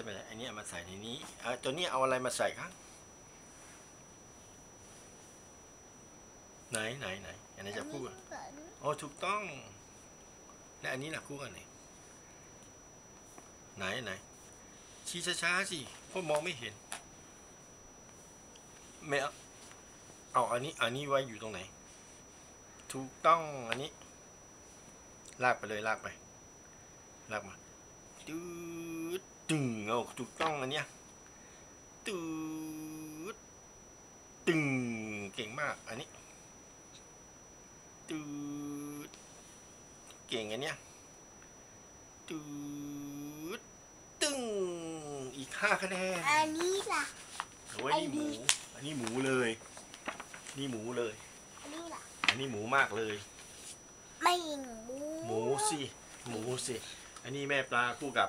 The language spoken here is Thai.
ช่ไหมอันนี้เอามาใส่ในนี้เออตัวนี้เอาอะไรมาใส่ครับไหนไหนไหนอันไหนี้จะคู่กันอ๋อถูกต้อง และอันนี้ล่ะคู่กันไหนไหนไหนชี้ช้าๆสิเพราะมองไม่เห็นไม่เอาเอาอันนี้อันนี้ไว้อยู่ตรงไหน ถูกต้องอันนี้ ลากไปเลยลากไป ลากมาตืด ตึงเอาถูกต้องอันเนี้ยตืดตึงเก่งมากอันนี้ตืดเก่งอันเนี้ยตืดตึงอีกห้าคะแนนอันนี้ล่ะโอ้ยนี่หมูอันนี้หมูเลย นี่หมูเลย อันนี้ล่ะอันนี้หมูมากเลย ไม่หมูหมูสิหมูสิอันนี้แม่ปลาคู่กับ